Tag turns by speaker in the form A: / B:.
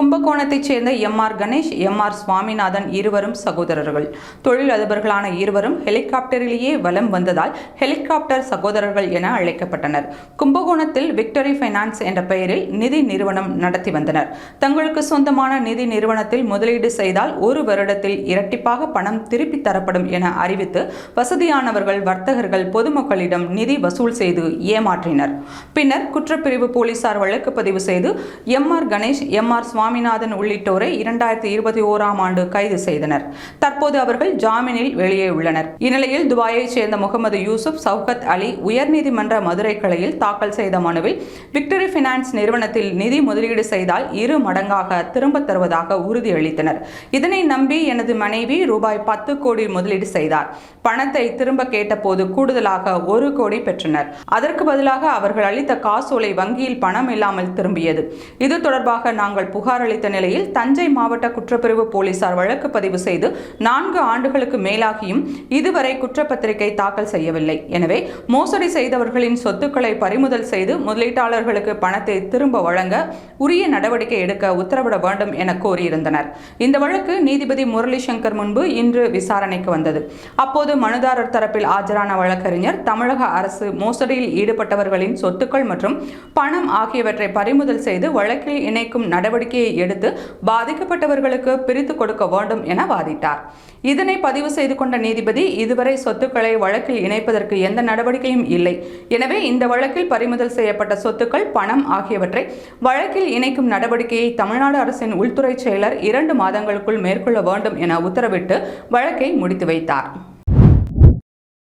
A: கும்பகோணத்தைச் சேர்ந்த M R Ganesh M R Swaminathan இருவரும் சகோதரர்கள். தொழில் அதிபர்களான இருவரும் ஹெலிகாப்டரிலேயே வலம் வந்ததால் ஹெலிகாப்டர் சகோதரர்கள் என அழைக்கப்பட்டனர். கும்பகோணத்தில் விக்டரி ஃபைனான்ஸ் என்ற பெயரில் நிதி நிறுவனம் நடத்தி வந்தனர். தங்களுக்கு சொந்தமான நிதி நிறுவனத்தில் முதலீடு செய்தால் ஒரு வருடத்தில் இரட்டிப்பாக பணம் திருப்பி தரப்படும் என அறிவித்து வசதியானவர்கள் வர்த்தகர்கள் பொதுமக்களிடம் நிதி வசூல் செய்து ஏமாற்றினர். பின்னர் குற்றப்பிரிவு போலீசார் வழக்கு பதிவு செய்து M R Ganesh M R Swami Swaminathan உள்ளிட்டோரை இரண்டாயிரத்தி இருபத்தி ஓராம் ஆண்டு கைது செய்தனர். தற்போது அவர்கள் ஜாமீனில் வெளியே உள்ளனர். இந்நிலையில் துபாயைச் சேர்ந்த முகமது யூசுப் சவுகத் அலி உயர்நீதிமன்ற மதுரை கிளையில் தாக்கல் செய்த மனுவில் விக்டரி பினான்ஸ் நிறுவனத்தில் நிதி முதலீடு செய்தால் இரு மடங்காக திரும்பத் தருவதாக உறுதியளித்தனர். இதனை நம்பி எனது மனைவி ரூபாய் பத்து கோடி முதலீடு செய்தார். பணத்தை திரும்ப கேட்டபோது கூடுதலாக ஒரு கோடி பெற்றனர். அதற்கு பதிலாக அவர்கள் அளித்த காசோலை வங்கியில் பணம் இல்லாமல் திரும்பியது. இது தொடர்பாக நாங்கள் புகார் புகாரளித்த நிலையில் தஞ்சை மாவட்ட குற்றப்பிரிவு போலீசார் வழக்கு பதிவு செய்து நான்கு ஆண்டுகளுக்கு மேலாகியும் இதுவரை குற்றப்பத்திரிகை தாக்கல் செய்யவில்லை. எனவே மோசடி செய்தவர்களின் சொத்துக்களை பறிமுதல் செய்து முதலீட்டாளர்களுக்கு பணத்தை திரும்ப வழங்க உரிய நடவடிக்கை எடுக்க உத்தரவிட வேண்டும் என கோரியிருந்தனர். இந்த வழக்கு நீதிபதி முரளி சங்கர் முன்பு இன்று விசாரணைக்கு வந்தது. அப்போது மனுதாரர் தரப்பில் ஆஜரான வழக்கறிஞர் தமிழக அரசு மோசடியில் ஈடுபட்டவர்களின் சொத்துக்கள் மற்றும் பணம் ஆகியவற்றை பறிமுதல் செய்து வழக்கில் இணைக்கும் நடவடிக்கையை எடுத்து பாதிக்கப்பட்டவர்களுக்கு பிரித்து கொடுக்க வேண்டும் என வாதிட்டார். இதனை பதிவு செய்து கொண்ட நீதிபதி இதுவரை சொத்துக்களை வழக்கில் இணைப்பதற்கு எந்த நடவடிக்கையும் இல்லை. எனவே இந்த வழக்கில் பறிமுதல் செய்யப்பட்ட சொத்துக்கள் பணம் ஆகியவற்றை வழக்கில் இணைக்கும் நடவடிக்கையை தமிழ்நாடு அரசின் உள்துறை செயலர் இரண்டு மாதங்களுக்குள் மேற்கொள்ள வேண்டும் என உத்தரவிட்டு வழக்கை முடித்து வைத்தார்.